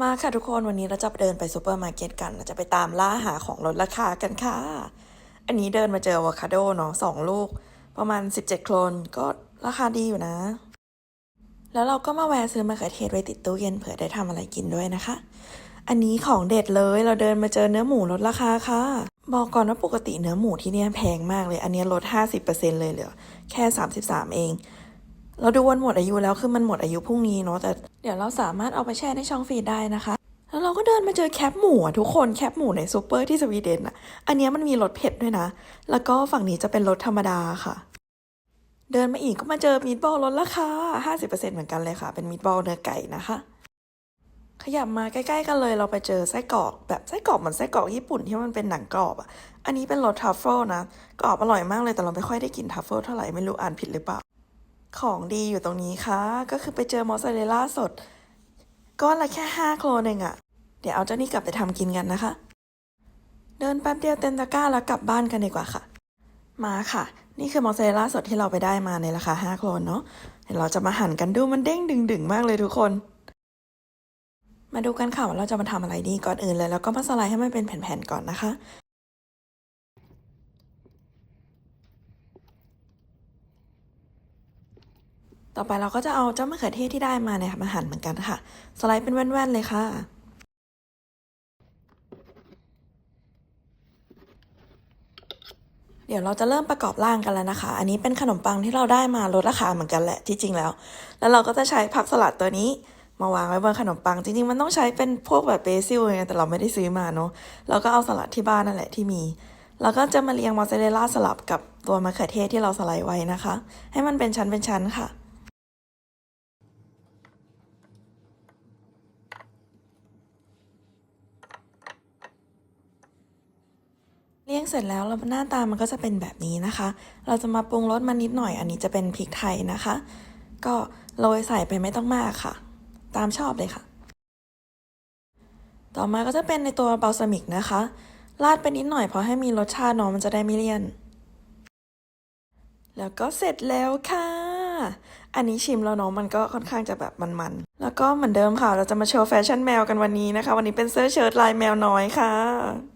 มาค่ะทุกคนวันนี้เราจะเดินไปซูเปอร์มาร์เก็ตกันเราจะไปตามล่าหาของลดราคากันค่ะ อันนี้เดินมาเจออะโวคาโดเนาะสองลูก ประมาณ 17 โคลนก็ราคาดีอยู่นะ แล้วเราก็มาแวะซื้อมะเขือเทศไว้ติดตู้เย็นเผื่อได้ทำอะไรกินด้วยนะคะ อันนี้ของเด็ดเลยเราเดินมาเจอเนื้อหมูลดราคาค่ะ บอกก่อนว่าปกติเนื้อหมูที่เนี่ยแพงมากเลย อันนี้ลด 50%เลยเหลือแค่ 33 เอง เราดูวันหมดอายุแล้วคือมันหมดอายุพรุ่งนี้เนาะแต่ เดี๋ยวเราสามารถเอาไปแช่ในช่องฟรีซได้นะคะ แล้วเราก็เดินมาเจอแคปหมูทุกคนแคปหมูในซูเปอร์ที่สวีเดนอะ อันนี้มันมีรสเผ็ดด้วยนะ แล้วก็ฝั่งนี้จะเป็นรสธรรมดาค่ะ เดินมาอีกก็มาเจอมีดบอลลดราคา50%เหมือนกันเลยค่ะ เป็นมีดบอลเนื้อไก่นะคะ ขยับมาใกล้ๆกันเลยเราไปเจอไส้กรอกแบบไส้กรอกเหมือนไส้กรอกญี่ปุ่นที่มันเป็นหนังกรอบอะ อันนี้เป็นรสทัฟเฟิลนะ กรอบอร่อยมากเลยแต่เราไม่ค่อยได้กินทัฟเฟิลเท่าไหร่ไม่รู้อ่านผิดหรือเปล่า ของดีอยู่ตรงนี้ค่ะ ก็คือไปเจอมอสซาเรลล่าสด ก้อนละแค่ 5 โครนเองอะเดี๋ยวเอาเจ้านี่กลับไปทำกินกันนะคะ เดินแป๊บเดียวเต็มตะกร้าแล้วกลับบ้านกันดีกว่าค่ะ มาค่ะ นี่คือมอสซาเรลล่าสดที่เราไปได้มาในราคา 5 โครนเนาะเดี๋ยวเราจะมาหั่นกันดูมันเด้งดึงๆมากเลยทุกคน มาดูกันค่ะว่าเราจะมาทำอะไรดีก่อนอื่นเลย แล้วก็มาสไลด์ให้มันเป็นแผ่นๆก่อนนะคะ ต่อไปเราก็จะเอาเจ้ามะเขือเทศที่ได้มาเนี่ยมาหั่นเหมือนกันค่ะ สไลด์เป็นแว่นๆเลยค่ะเดี๋ยวเราจะเริ่มประกอบร่างกันแล้วนะคะ อันนี้เป็นขนมปังที่เราได้มาลดราคาเหมือนกันแหละที่จริงแล้ว แล้วเราก็จะใช้ผักสลัดตัวนี้ มาวางไว้บนขนมปัง จริงๆ มันต้องใช้เป็นพวกแบบเบซิลไงแต่เราไม่ได้ซื้อมาเนาะ เราก็เอาสลัดที่บ้านนั่นแหละที่มี แล้วก็จะมาเรียงมอสซาเรลล่าสลับกับตัวมะเขือเทศที่เราสไลด์ไว้นะคะ ให้มันเป็นชั้นเป็นชั้นค่ะ เลี้ย งเสร็จแล้วแล้วหน้าตามันก็จะเป็นแบบนี้นะคะ เราจะมาปรุงรสมันนิดหน่อย อันนี้จะเป็นพริกไทยนะคะ ก็โรยใส่ไปไม่ต้องมากค่ะ ตามชอบเลยค่ะ ต่อมาก็จะเป็นในตัวบาลซามิกนะคะ ราดไปนิดหน่อยเพราะให้มีรสชาติเน้องมันจะได้ไม่เลี่ยน แล้วก็เสร็จแล้วค่ะ อันนี้ชิมแล้วเน้องมันก็ค่อนข้างจะแบบมันๆ แล้วก็เหมือนเดิมค่ะ เราจะมาโชว์แฟชั่นแมวกันวันนี้นะคะ วันนี้เป็นเสื้อเชิ้ตลายแมวน้อยค่ะ